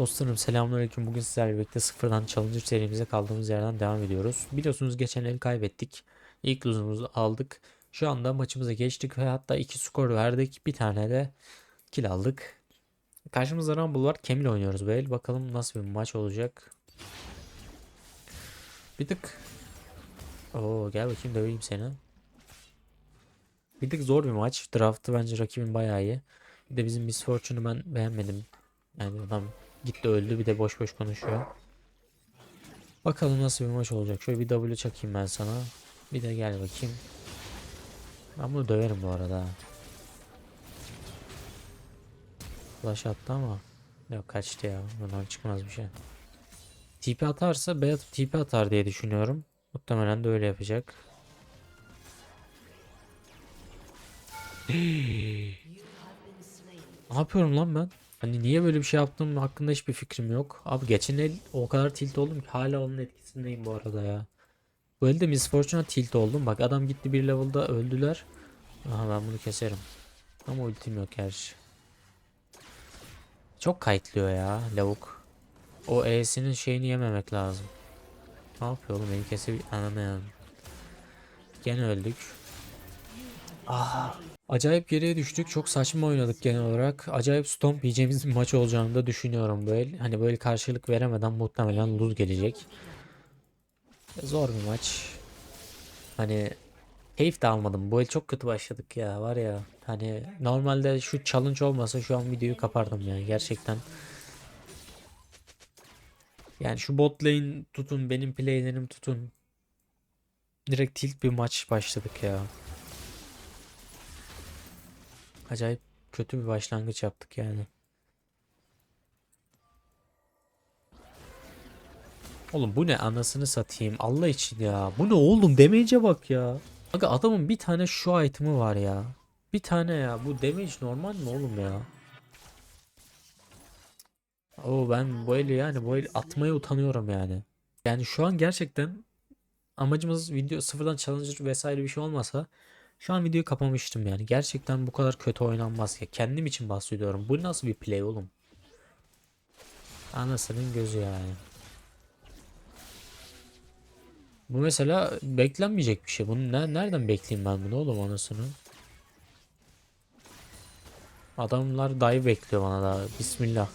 Dostlarım selamünaleyküm. Bugün sizlerle birlikte sıfırdan Challenger serimize kaldığımız yerden devam ediyoruz. Biliyorsunuz geçen el kaybettik. İlk losumuzu aldık. Şu anda maçımıza geçtik ve hatta iki skor verdik. Bir tane de kill aldık. Karşımızda Rumble var. Kemil oynuyoruz bu. Bakalım nasıl bir maç olacak. Bir tık. Oo gel bakayım döveyim seni. Bir tık zor bir maç. Draft'ı bence rakibin bayağı iyi. Bir de bizim Miss Fortune'u ben beğenmedim. Yani adam gitti öldü bir de boş boş konuşuyor. Bakalım nasıl bir maç olacak. Şöyle bir W çakayım ben sana. Bir de gel bakayım. Ben bunu döverim bu arada. Flash attı ama. Yok kaçtı ya. Bundan çıkmaz bir şey. TP atarsa Beyat TP atar diye düşünüyorum. Muhtemelen de öyle yapacak. Ne yapıyorum lan ben? Hani niye böyle bir şey yaptığım hakkında hiçbir fikrim yok. Abi geçen el o kadar tilt oldum ki hala onun etkisindeyim bu arada ya. Bu elde Miss Fortune'a tilt oldum. Bak adam gitti bir level'da öldüler. Aha ben bunu keserim. Ama ultim yok gerçi. Çok kayıtlıyor ya lavuk. O E'sinin şeyini yememek lazım. Ne yapıyor oğlum beni kesebil... Ananı yani. Gene öldük. Aha. Acayip geriye düştük. Çok saçma oynadık genel olarak. Acayip stomp yiyeceğimiz bir maç olacağını da düşünüyorum böyle. Hani böyle karşılık veremeden muhtemelen lose gelecek. Zor bir maç. Hani keyif de almadım. Bu el çok kötü başladık ya var ya. Hani normalde şu challenge olmasa şu an videoyu kapardım yani gerçekten. Yani şu bot lane tutun benim playlerim tutun. Direkt tilt bir maç başladık ya. Acayip kötü bir başlangıç yaptık yani. Oğlum bu ne anasını satayım Allah için ya. Bu ne oğlum damage'e bak ya. Aga adamın bir tane şu item'ı var ya. Bir tane ya. Bu damage normal mi oğlum ya? Oo ben bu eli yani bu el atmaya utanıyorum yani. Yani şu an gerçekten amacımız video sıfırdan challenger vesaire bir şey olmasa şu an videoyu kapamıştım yani. Gerçekten bu kadar kötü oynanmaz ya. Kendim için bahsediyorum. Bu nasıl bir play oğlum? Anasının gözü yani. Bu mesela beklenmeyecek bir şey. Bunu ne, nereden bekleyeyim ben bunu oğlum anasını? Adamlar dive bekliyor bana da. Bismillah.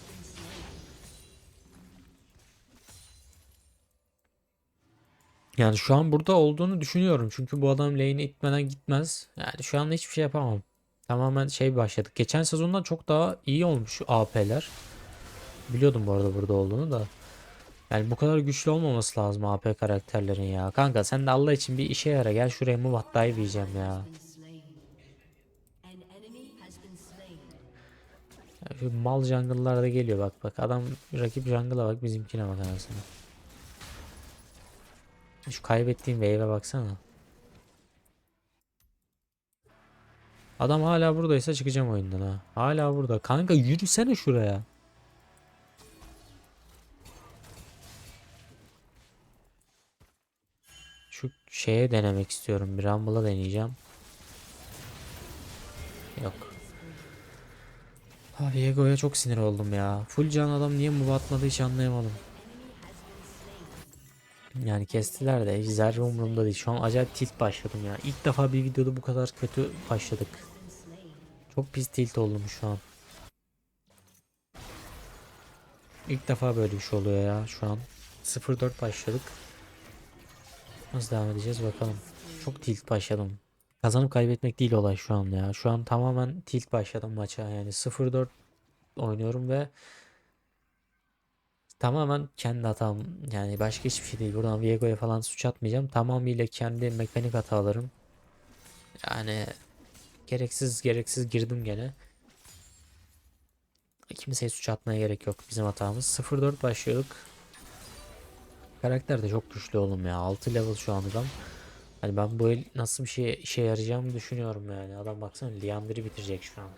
Yani şu an burada olduğunu düşünüyorum. Çünkü bu adam lane'e itmeden gitmez. Yani şu anda hiçbir şey yapamam. Tamamen şey başladık. Geçen sezondan çok daha iyi olmuş AP'ler. Biliyordum bu arada burada olduğunu da. Yani bu kadar güçlü olmaması lazım AP karakterlerin ya. Kanka sen de Allah için bir işe yara. Gel şuraya move at dive. Ya Şu mal jungle'lar da geliyor bak bak. Adam rakip jungle'a bak bizimkine bak anasını. Şu kaybettiğim wave'e baksana. Adam hala buradaysa çıkacağım oyundan ha. Hala burada. Kanka yürüsene şuraya. Şu şeye denemek istiyorum. Bir Rumble'a deneyeceğim. Yok. Ha Viego'ya çok sinir oldum ya. Full can adam niye move atmadı hiç anlayamadım. Yani kestiler de zerre umurumda değil. Şu an acayip tilt başladım ya. İlk defa bir videoda bu kadar kötü başladık. Çok pis tilt oldum şu an. İlk defa böyle bir şey oluyor ya şu an. 0-4 başladık. Nasıl devam edeceğiz bakalım. Çok tilt başladım. Kazanıp kaybetmek değil olay şu an ya. Şu an tamamen tilt başladım maça. Yani 0-4 oynuyorum ve tamamen kendi hatam. Yani başka hiçbir şey değil. Buradan Viego'ya falan suç atmayacağım. Tamamıyla kendi mekanik hatalarım. Yani gereksiz gereksiz girdim gene. Kimseye suç atmaya gerek yok. Bizim hatamız. 0-4 başlıyorduk. Karakter de çok güçlü oğlum ya. 6 level şu an. Hani ben bu el nasıl bir şey işe yarayacağımı düşünüyorum yani. Adam baksana Liander'i bitirecek şu an.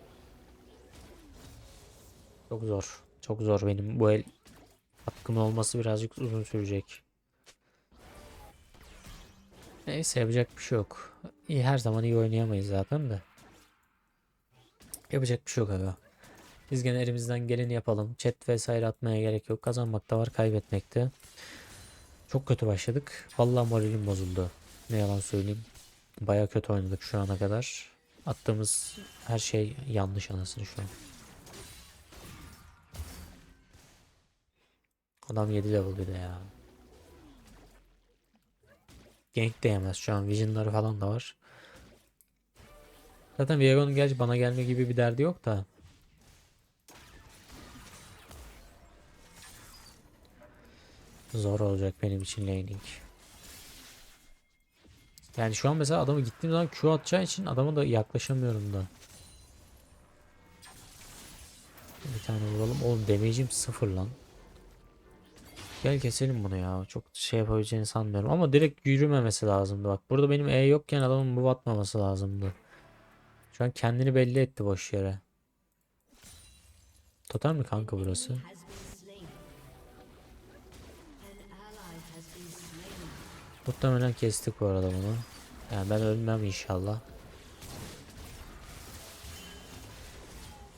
Çok zor. Çok zor benim bu el hakkım olması birazcık uzun sürecek. Neyse yapacak bir şey yok. İyi her zaman iyi oynayamayız zaten de. Yapacak bir şey yok aga. Biz gene elimizden geleni yapalım. Chat vesaire atmaya gerek yok. Kazanmak da var, kaybetmek de. Çok kötü başladık. Vallahi moralim bozuldu. Ne yalan söyleyeyim. Baya kötü oynadık şu ana kadar. Attığımız her şey yanlış anasını şu an. Adam 7 level bir de ya. Gank de yemez şu an. Vision'ları falan da var. Zaten Viego'nun gerçi bana gelme gibi bir derdi yok da. Zor olacak benim için laning. Yani şu an mesela adamı gittiğim zaman Q atacağı için adama da yaklaşamıyorum da. Bir tane vuralım. Oğlum damage'im sıfır lan. Gel keselim bunu ya. Çok şey yapabileceğini sanmıyorum. Ama direkt yürümemesi lazımdı. Bak burada benim E yokken adamın bu atmaması lazımdı. Şu an kendini belli etti boş yere. Totem mi kanka burası? Muhtemelen kestik bu arada bunu. Yani ben ölmem inşallah.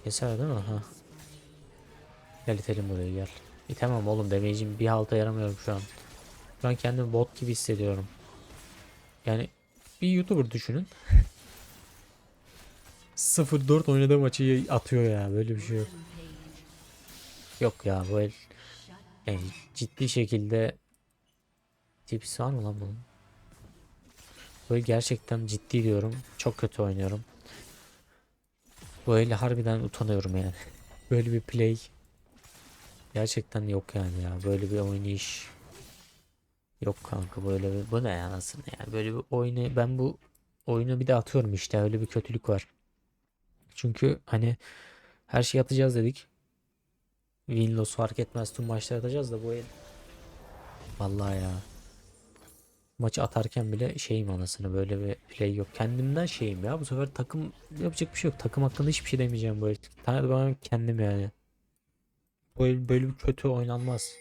Keser değil mi? Ha. Gel itelim buraya gel. İtemem oğlum damage'im bir halta yaramıyorum şu an. Şu an kendimi bot gibi hissediyorum. Yani bir YouTuber düşünün. 0-4 oynadığı maçı atıyor ya böyle bir şey yok. Yok ya bu el yani ciddi şekilde tipsi var mı lan bunun? Böyle gerçekten ciddi diyorum. Çok kötü oynuyorum. Eli harbiden utanıyorum yani. Böyle bir play gerçekten yok yani ya. Böyle bir oynayış yok kanka böyle bir bu ne ya nasıl yani böyle bir oyunu ben bu oyunu bir de atıyorum işte öyle bir kötülük var. Çünkü hani her şeyi atacağız dedik. Win fark etmez tüm maçları atacağız da bu el Vallahi ya. Maçı atarken bile şeyim anasını böyle bir play yok. Kendimden şeyim ya. Bu sefer takım yapacak bir şey yok. Takım hakkında hiçbir şey demeyeceğim bu. Tane ben kendim yani. Böyle bir kötü oynanmaz.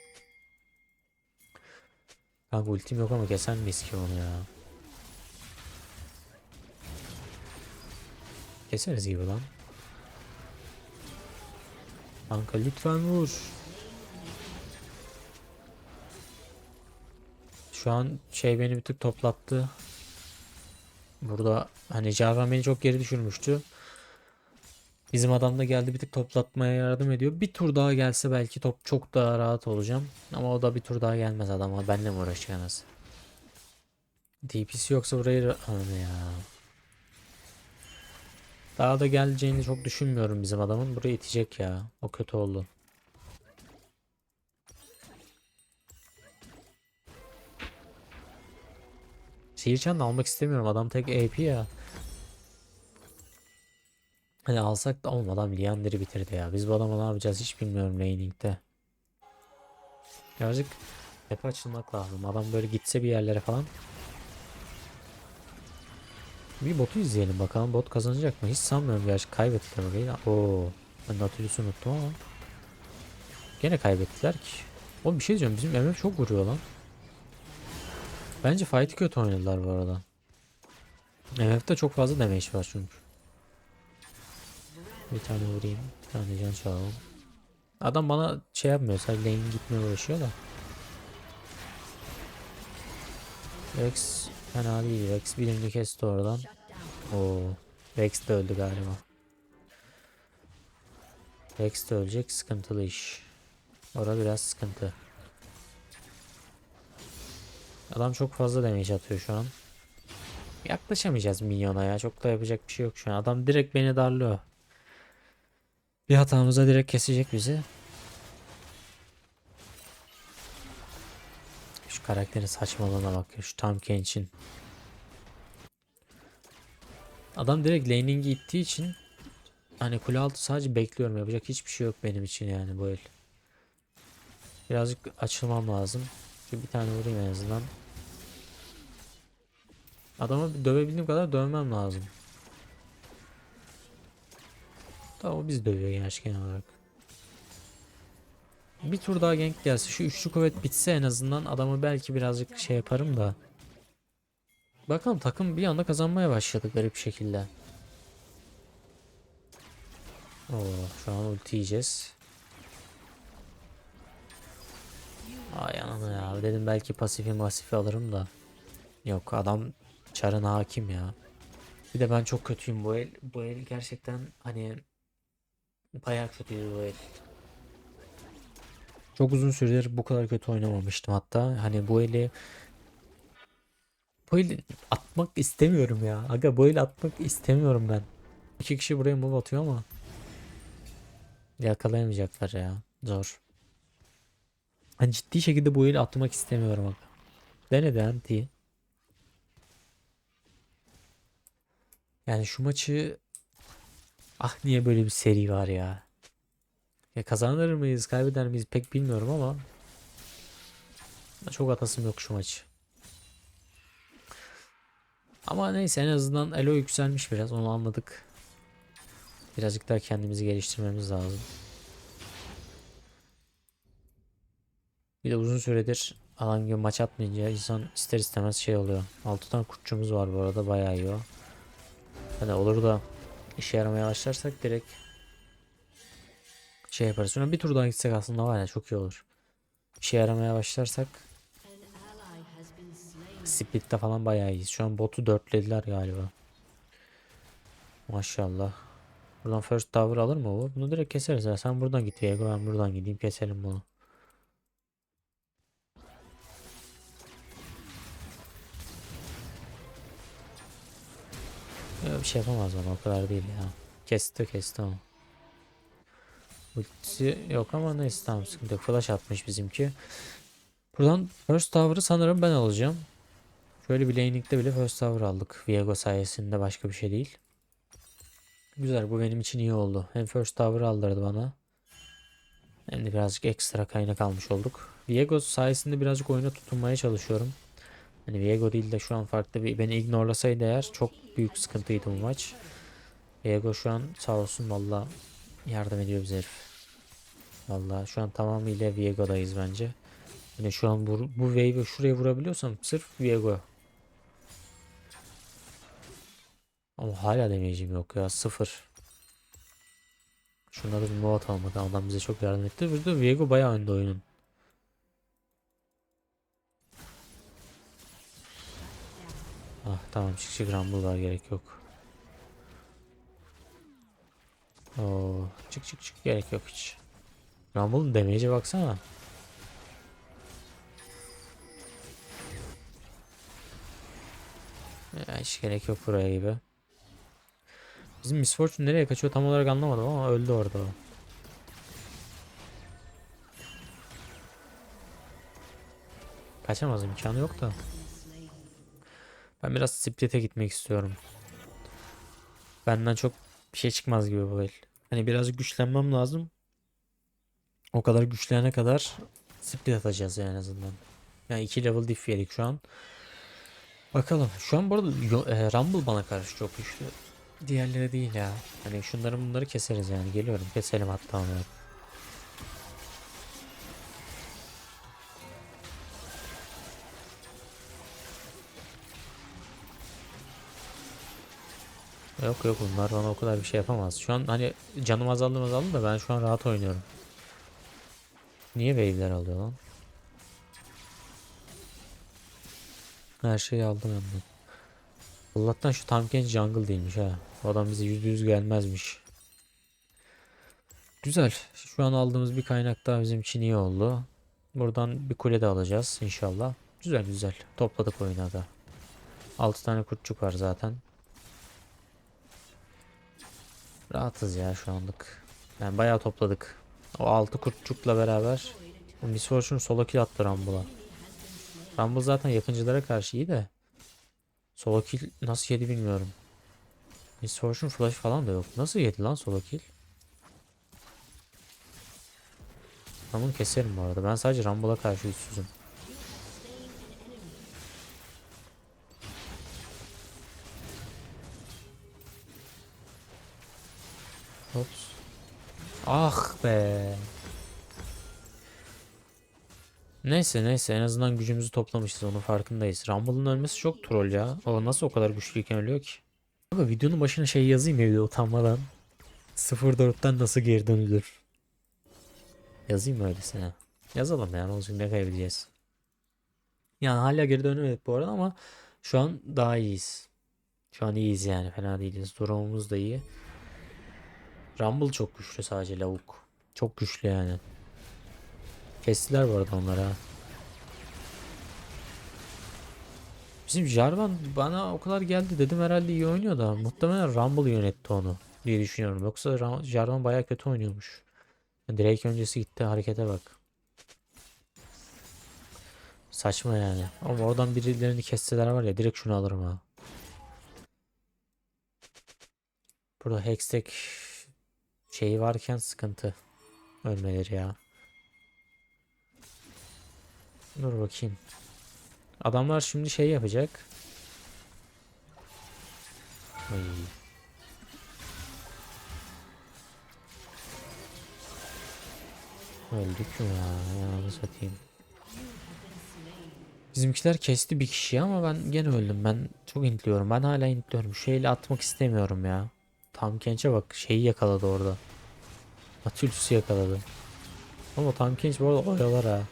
Kanka ultim yok ama keser miyiz ki onu ya? Keseriz gibi lan. Kanka lütfen vur. Şu an şey beni bir tık toplattı. Burada hani Jarvan beni çok geri düşürmüştü. Bizim adam da geldi bir tık toplatmaya yardım ediyor. Bir tur daha gelse belki top çok daha rahat olacağım. Ama o da bir tur daha gelmez adama. Benle mi uğraşacak anasını? DP'si yoksa burayı ra- Ananı ya. Daha da geleceğini çok düşünmüyorum bizim adamın. Burayı itecek ya. O kötü oldu. Sihircan almak istemiyorum. Adam tek AP ya. Hani alsak da oğlum adam Liander'i bitirdi ya. Biz bu adama ne yapacağız hiç bilmiyorum laning'de. Birazcık tepe açılmak lazım. Adam böyle gitse bir yerlere falan. Bir botu izleyelim bakalım bot kazanacak mı? Hiç sanmıyorum gerçi kaybettiler orayı. Oo, ben Nautilus'u unuttum ama. Gene kaybettiler ki. Oğlum bir şey diyeceğim bizim MF çok vuruyor lan. Bence fight'i kötü oynadılar bu arada. MF'de çok fazla damage var çünkü. Bir tane vurayım. Bir tane can çalalım. Adam bana şey yapmıyor. Sadece lane gitmeye uğraşıyor da. Rex fena değil. Rex birini kesti oradan. Oo. Rex de öldü galiba. Rex de ölecek. Sıkıntılı iş. Ora biraz sıkıntı. Adam çok fazla damage atıyor şu an. Yaklaşamayacağız minyona ya. Çok da yapacak bir şey yok şu an. Adam direkt beni darlıyor. Bir hatamıza direkt kesecek bizi. Şu karakterin saçmalığına bak. Şu Tam Kench'in. Adam direkt laning'i ittiği için hani kule altı sadece bekliyorum. Yapacak hiçbir şey yok benim için yani bu el. Birazcık açılmam lazım. Şu bir tane vurayım en azından. Adamı dövebildiğim kadar dövmem lazım. Tamam o bizi dövüyor gerçi genel olarak. Bir tur daha gank gelse şu üçlü kuvvet bitse en azından adamı belki birazcık şey yaparım da. Bakalım takım bir anda kazanmaya başladı garip şekilde. Oo, şu an ulti yiyeceğiz. Ay anam ya. Dedim belki pasifi masifi alırım da. Yok adam çarına hakim ya. Bir de ben çok kötüyüm bu el. Bu el gerçekten hani bayağı kötüydü bu el. Çok uzun süredir bu kadar kötü oynamamıştım hatta. Hani bu eli bu eli atmak istemiyorum ya. Aga bu eli atmak istemiyorum ben. İki kişi buraya move atıyor ama yakalayamayacaklar ya. Zor. Hani ciddi şekilde bu eli atmak istemiyorum aga. Dene de anti. Yani şu maçı ah niye böyle bir seri var ya. Ya kazanır mıyız, kaybeder miyiz pek bilmiyorum ama çok atasım yok şu maçı. Ama neyse en azından elo yükselmiş biraz onu anladık. Birazcık daha kendimizi geliştirmemiz lazım. Bir de uzun süredir alan gibi maç atmayınca insan ister istemez şey oluyor. 6 tane kurtçumuz var bu arada bayağı iyi o. Hani olur da işe yaramaya başlarsak direkt şey yaparız. Sonra bir tur daha gitsek aslında var ya çok iyi olur. İşe yaramaya başlarsak split'te falan bayağı iyiyiz. Şu an botu dörtlediler galiba. Maşallah. Buradan first tower alır mı bu? Bunu direkt keseriz ya. Sen buradan git Viego ben buradan gideyim keselim bunu. Bir şey yapamaz bana o kadar değil ya. Kesti kesti ama. Ultisi yok ama neyse tamam sıkıntı yok. Flash atmış bizimki. Buradan first tower'ı sanırım ben alacağım. Şöyle bir laning'de bile first tower aldık. Viego sayesinde başka bir şey değil. Güzel bu benim için iyi oldu. Hem first tower aldırdı bana. Hem de birazcık ekstra kaynak almış olduk. Viego sayesinde birazcık oyuna tutunmaya çalışıyorum. Hani Viego değil de şu an farklı bir beni ignorlasaydı eğer çok büyük sıkıntıydı bu maç. Viego şu an sağ olsun valla yardım ediyor bize herif. Valla şu an tamamıyla Viego'dayız bence. Hani şu an bu, bu wave'i şuraya vurabiliyorsam sırf Viego. Ama hala demeyeceğim yok ya sıfır. Şunları bir move bakalım. Adam bize çok yardım etti. Burada Viego bayağı önde oyunun. Ah tamam çık çık Rumble var gerek yok. Oo, çık çık çık gerek yok hiç. Rumble'ın damage'e baksana. Ya hiç gerek yok buraya gibi. Bizim Miss Fortune nereye kaçıyor tam olarak anlamadım ama öldü orada o. Kaçamaz imkanı yok da. Ben biraz split'e gitmek istiyorum. Benden çok bir şey çıkmaz gibi bu el. Hani birazcık güçlenmem lazım. O kadar güçlenene kadar split atacağız yani en azından. Yani 2 level diff yedik şu an. Bakalım. Şu an bu arada e, Rumble bana karşı çok güçlü. Diğerleri değil ya. Hani şunları bunları keseriz yani. Geliyorum. Keselim hatta onları. Yok yok bunlar bana o kadar bir şey yapamaz. Şu an hani canım azaldı azaldı da ben şu an rahat oynuyorum. Niye wave'ler alıyor lan? Her şeyi aldım yandan. Allah'tan şu Tamken jungle değilmiş ha. O adam bize yüzde yüz gelmezmiş. Güzel. Şu an aldığımız bir kaynak daha bizim için iyi oldu. Buradan bir kule de alacağız inşallah. Güzel güzel. Topladık oyuna da. 6 tane kurtçuk var zaten. Rahatız ya şu anlık. Yani bayağı topladık. O 6 kurtçukla beraber Miss Fortune solo kill attı Rumble'a. Rumble zaten yakıncılara karşı iyi de solo kill nasıl yedi bilmiyorum. Miss Fortune flash falan da yok. Nasıl yedi lan solo kill? Bunu keserim bu arada. Ben sadece Rumble'a karşı üstsüzüm. Ah be. Neyse neyse en azından gücümüzü toplamışız onun farkındayız. Rumble'ın ölmesi çok troll ya. O nasıl o kadar güçlüyken ölüyor ki? Ama videonun başına şey yazayım ya bir de utanmadan. 0-4'ten nasıl geri dönülür? Yazayım mı öylesine? Yazalım yani olacak ne kaybedeceğiz. Yani hala geri dönemedik bu arada ama şu an daha iyiyiz. Şu an iyiyiz yani fena değiliz. Durumumuz da iyi. Rumble çok güçlü sadece lavuk. Çok güçlü yani. Kestiler bu arada onları ha. Bizim Jarvan bana o kadar geldi dedim herhalde iyi oynuyor da muhtemelen Rumble yönetti onu diye düşünüyorum. Yoksa Jarvan baya kötü oynuyormuş. Drake öncesi gitti harekete bak. Saçma yani. Ama oradan birilerini kesseler var ya direkt şunu alırım ha. Burada Hextech şeyi varken sıkıntı. Ölmeleri ya. Dur bakayım. Adamlar şimdi şey yapacak. Ay. Öldük ya? Yanımı satayım. Bizimkiler kesti bir kişiyi ama ben gene öldüm. Ben çok intliyorum. Ben hala intliyorum. Eli atmak istemiyorum ya. Tam Kench'e bak şeyi yakaladı orada. Atilus'u yakaladı. Ama Tam Kench bu arada oyalar ha.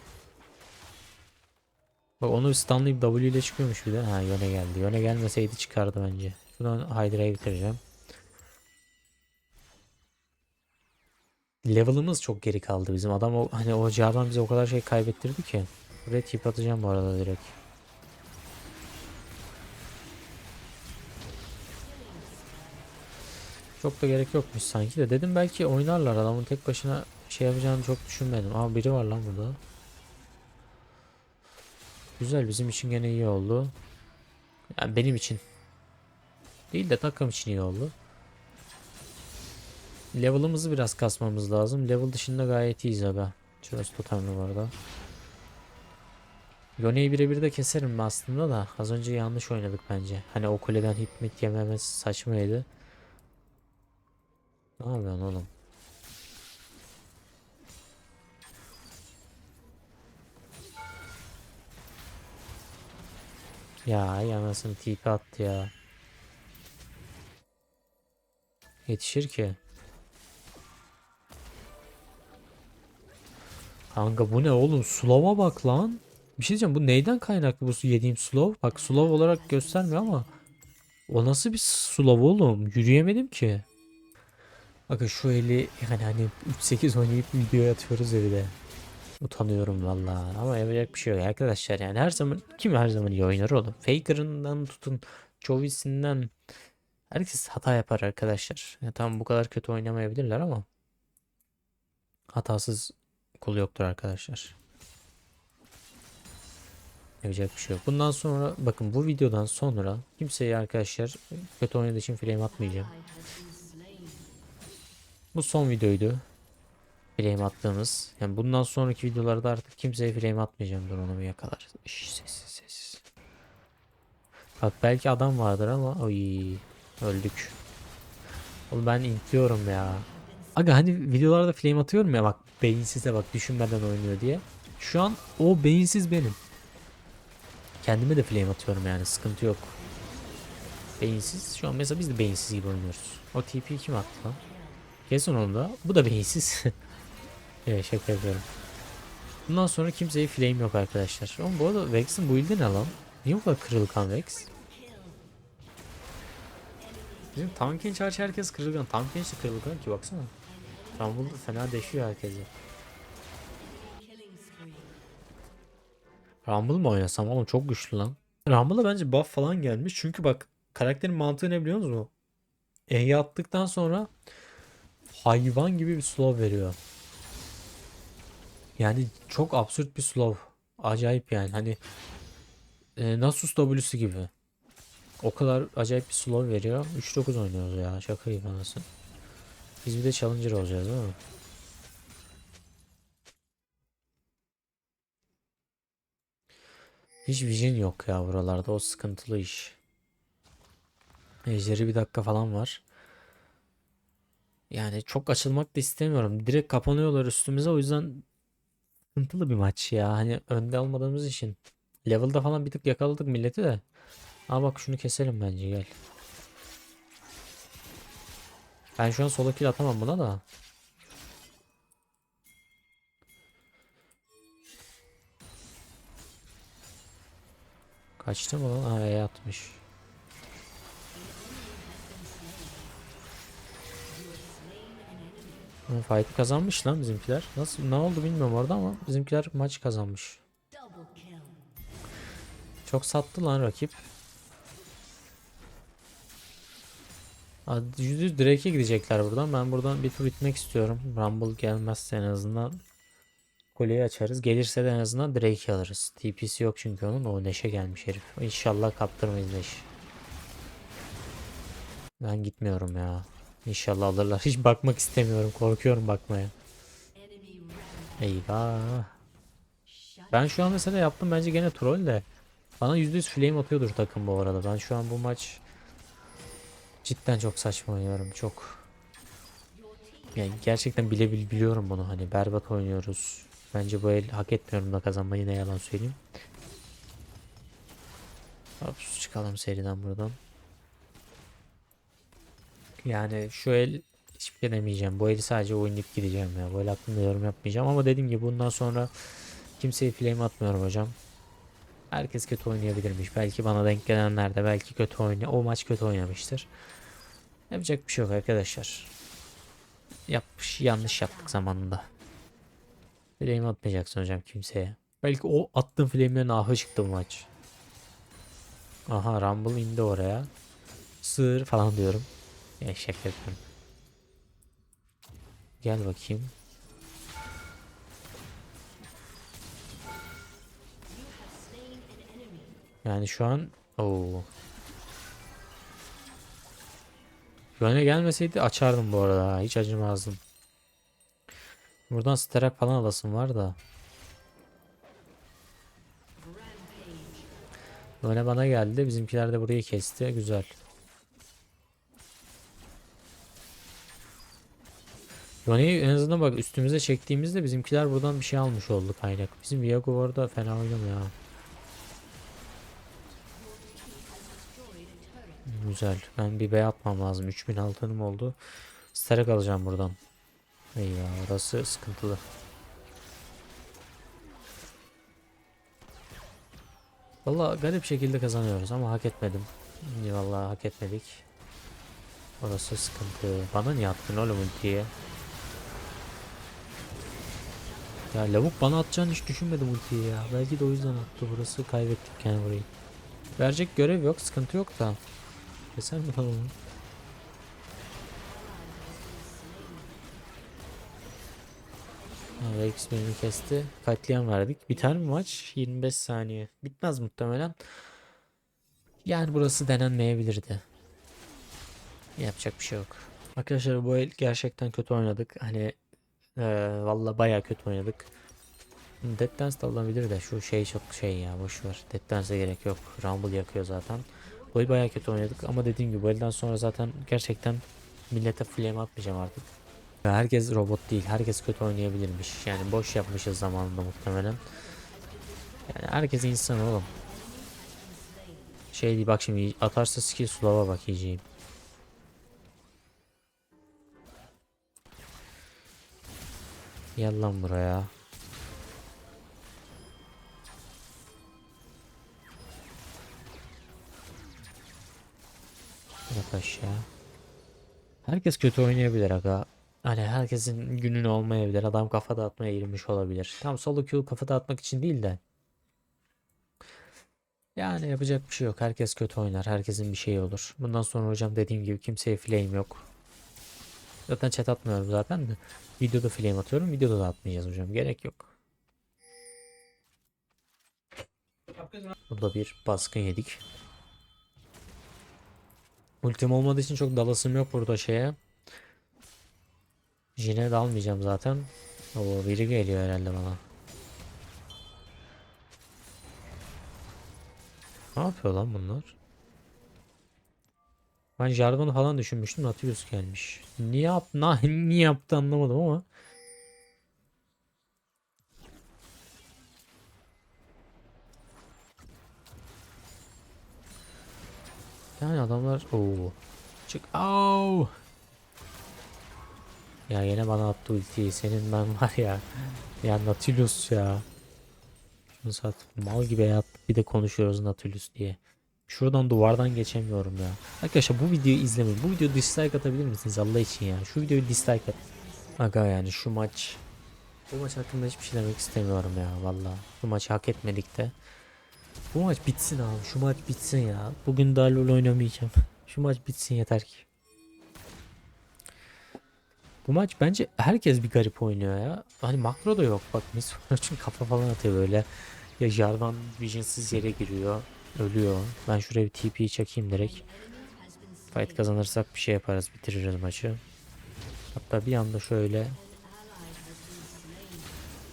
Bak onu stunlayıp W ile çıkıyormuş bir de. Ha yöne geldi. Yöne gelmeseydi çıkardı bence. Şuradan Hydra'yı bitireceğim. Level'ımız çok geri kaldı bizim. Adam o hani o Jarvan bize o kadar şey kaybettirdi ki. Buraya tip bu arada direkt. Çok da gerek yokmuş sanki de. Dedim belki oynarlar. Adamın tek başına şey yapacağını çok düşünmedim. Aa biri var lan burada. Güzel bizim için gene iyi oldu. Yani benim için. Değil de takım için iyi oldu. Level'ımızı biraz kasmamız lazım. Level dışında gayet iyiyiz abi. Şurası totemli bu arada. Yone'yi birebir de keserim aslında da. Az önce yanlış oynadık bence. Hani o kuleden hit mit yememesi saçmaydı. Ne yapıyorsun oğlum? Ya yanasını TP attı ya. Yetişir ki. Kanka bu ne oğlum? Slow'a bak lan. Bir şey diyeceğim bu neyden kaynaklı bu yediğim slow? Bak slow olarak göstermiyor ama. O nasıl bir slow oğlum? Yürüyemedim ki. Bakın şu eli yani hani 3-8 oynayıp videoya atıyoruz ya bir. Utanıyorum vallahi ama yapacak bir şey yok arkadaşlar yani her zaman kim her zaman iyi oynar oğlum. Faker'ından tutun Jovis'inden herkes hata yapar arkadaşlar. Ya tamam bu kadar kötü oynamayabilirler ama hatasız kul yoktur arkadaşlar. Yapacak bir şey yok. Bundan sonra bakın bu videodan sonra kimseye arkadaşlar kötü oynadığı için flame atmayacağım. Bu son videoydu. Flame attığımız. Yani bundan sonraki videolarda artık kimseye flame atmayacağım. Bir yakalar. Sessiz sessiz. Bak belki adam vardır ama oy öldük. Oğlum ben intliyorum ya. Aga hani videolarda flame atıyorum ya bak beyinsize bak düşünmeden oynuyor diye. Şu an o beyinsiz benim. Kendime de flame atıyorum yani sıkıntı yok. Beyinsiz. Şu an mesela biz de beyinsiz gibi oynuyoruz. O TP'yi kim attı lan? Kesin onu da. Bu da beyinsiz. evet şaka yapıyorum. Bundan sonra kimseye flame yok arkadaşlar. Ama bu arada Vex'in build'i ne lan? Niye bu kadar kırılgan Vex? Bizim Tankin Charge herkes kırılgan. Tankin de kırılgan ki baksana. Rumble'da fena deşiyor herkesi. Rumble mı oynasam oğlum çok güçlü lan. Rumble'a bence buff falan gelmiş. Çünkü bak karakterin mantığı ne biliyor musunuz? E'yi attıktan sonra hayvan gibi bir slow veriyor. Yani çok absürt bir slow. Acayip yani hani e, Nasus W'su gibi. O kadar acayip bir slow veriyor. 3-9 oynuyoruz ya. Şaka gibi anasını. Biz bir de challenger olacağız değil mi? Hiç vision yok ya buralarda. O sıkıntılı iş. Ejderi bir dakika falan var. Yani çok açılmak da istemiyorum. Direkt kapanıyorlar üstümüze. O yüzden sıkıntılı bir maç ya. Hani önde olmadığımız için. Level'da falan bir tık yakaladık milleti de. Aa bak şunu keselim bence gel. Ben şu an solo kill atamam buna da. Kaçtı mı lan? Ha E atmış. Ha, Fight'ı kazanmış lan bizimkiler. Nasıl ne oldu bilmiyorum orada ama bizimkiler maç kazanmış. Çok sattı lan rakip. Yüzde Drake'e gidecekler buradan. Ben buradan bir tur itmek istiyorum. Rumble gelmezse en azından kuleyi açarız. Gelirse de en azından Drake'i alırız. TP'si yok çünkü onun. O Neşe gelmiş herif. İnşallah kaptırmayız Neş. Ben gitmiyorum ya. İnşallah alırlar. Hiç bakmak istemiyorum. Korkuyorum bakmaya. Eyvah. Ben şu an mesela yaptım bence gene troll de. Bana %100 flame atıyordur takım bu arada. Ben şu an bu maç cidden çok saçma oynuyorum. Çok yani gerçekten bile bil- biliyorum bunu. Hani berbat oynuyoruz. Bence bu el hak etmiyorum da kazanmayı ne yalan söyleyeyim. Hop çıkalım seriden buradan. Yani şu el hiçbir şey demeyeceğim. Bu eli sadece oynayıp gideceğim ya. Bu el hakkında yorum yapmayacağım ama dediğim gibi bundan sonra kimseye flame atmıyorum hocam. Herkes kötü oynayabilirmiş. Belki bana denk gelenler de belki kötü oynuyor. O maç kötü oynamıştır. Yapacak bir şey yok arkadaşlar. Yapmış, yanlış yaptık zamanında. Flame atmayacaksın hocam kimseye. Belki o attığın flame'lerin ahı çıktı bu maç. Aha Rumble indi oraya. Sığır falan diyorum. Ya yapıyorum. Gel bakayım. Yani şu an Oo. Yöne gelmeseydi açardım bu arada. Hiç acımazdım. Buradan sterak falan alasım var da. Yöne bana geldi. Bizimkiler de burayı kesti. Güzel. Yone'yi en azından bak üstümüze çektiğimizde bizimkiler buradan bir şey almış oldu kaynak. Bizim Viago bu arada fena oynamıyor ha. Güzel. Ben bir bey atmam lazım. 3000 altınım oldu. Starak alacağım buradan. Eyvah orası sıkıntılı. Valla garip şekilde kazanıyoruz ama hak etmedim. İyi Vallahi hak etmedik. Orası sıkıntı. Bana niye attın oğlum ultiyi? Ya lavuk bana atacağını hiç düşünmedim ultiyi ya. Belki de o yüzden attı. Burası kaybettik yani burayı. Verecek görev yok. Sıkıntı yok da. Keser mi lan? Ha, Rex beni kesti. Katliam verdik. Biter mi maç? 25 saniye. Bitmez muhtemelen. Yani burası denenmeyebilirdi. Yapacak bir şey yok. Arkadaşlar bu el gerçekten kötü oynadık. Hani eee valla baya kötü oynadık. Dead Dance de alınabilir de şu şey çok şey ya boşver. Dead Dance'e gerek yok. Rumble yakıyor zaten. El baya kötü oynadık ama dediğim gibi elden sonra zaten gerçekten millete flame atmayacağım artık. Herkes robot değil. Herkes kötü oynayabilirmiş. Yani boş yapmışız zamanında muhtemelen. Yani herkes insan oğlum. Şey değil bak şimdi atarsa skill slow'a bak yiyeceğim. Gel lan buraya. Yat aşağı. Herkes kötü oynayabilir aga. Hani herkesin günün olmayabilir. Adam kafa dağıtmaya girmiş olabilir. Tam solo queue kafa dağıtmak için değil de. Yani yapacak bir şey yok. Herkes kötü oynar. Herkesin bir şeyi olur. Bundan sonra hocam dediğim gibi kimseye flame yok. Zaten chat atmıyorum zaten de. Videoda flame atıyorum. Videoda da atmayacağız hocam. Gerek yok. Burada bir baskın yedik. Ultim olmadığı için çok dalasım yok burada şeye. Jine de almayacağım zaten. O biri geliyor herhalde bana. Ne yapıyor lan bunlar? Ben jargonu falan düşünmüştüm. Nautilus gelmiş. Niye yap na niye yaptı anlamadım ama. Yani adamlar Oo. Çık. Au. Ya yine bana attı ultiyi. Senin ben var ya. Ya Nautilus ya. Şunu sat. Mal gibi yap. Bir de konuşuyoruz Nautilus diye. Şuradan duvardan geçemiyorum ya. Arkadaşlar bu videoyu izlemeyin. Bu videoya dislike atabilir misiniz Allah için ya? Şu videoyu dislike at. Aga yani şu maç. Bu maç hakkında hiçbir şey demek istemiyorum ya valla. Bu maçı hak etmedik de. Bu maç bitsin abi. Şu maç bitsin ya. Bugün daha LoL oynamayacağım. Şu maç bitsin yeter ki. Bu maç bence herkes bir garip oynuyor ya. Hani makro da yok. Bak Miss kafa falan atıyor böyle. Ya Jarvan vision'sız yere giriyor. Ölüyor. Ben şuraya bir TP'yi çekeyim direkt. Fight kazanırsak bir şey yaparız. Bitiririz maçı. Hatta bir anda şöyle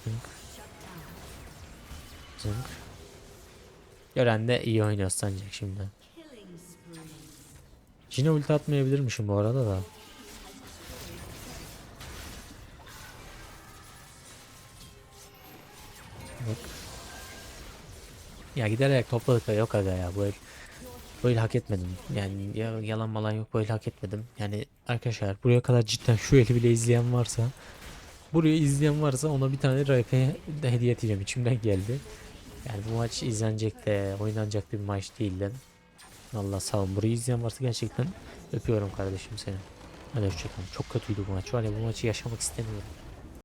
Zınk. Zınk. Gören de iyi oynuyor sanacak şimdi. Yine ulti atmayabilirmişim bu arada da. Ya giderek topladık yok aga ya. Bu el hak etmedim. Yani ya, yalan malan yok el hak etmedim. Yani arkadaşlar buraya kadar cidden şu eli bile izleyen varsa Burayı izleyen varsa ona bir tane de hediye edeceğim içimden geldi. Yani bu maç izlenecek de oynanacak bir maç değildi. Allah sağ olun. Burayı izleyen varsa gerçekten öpüyorum kardeşim seni. Hadi hoşçakalın. Çok kötüydü bu maç. Var ya bu maçı yaşamak istemiyorum.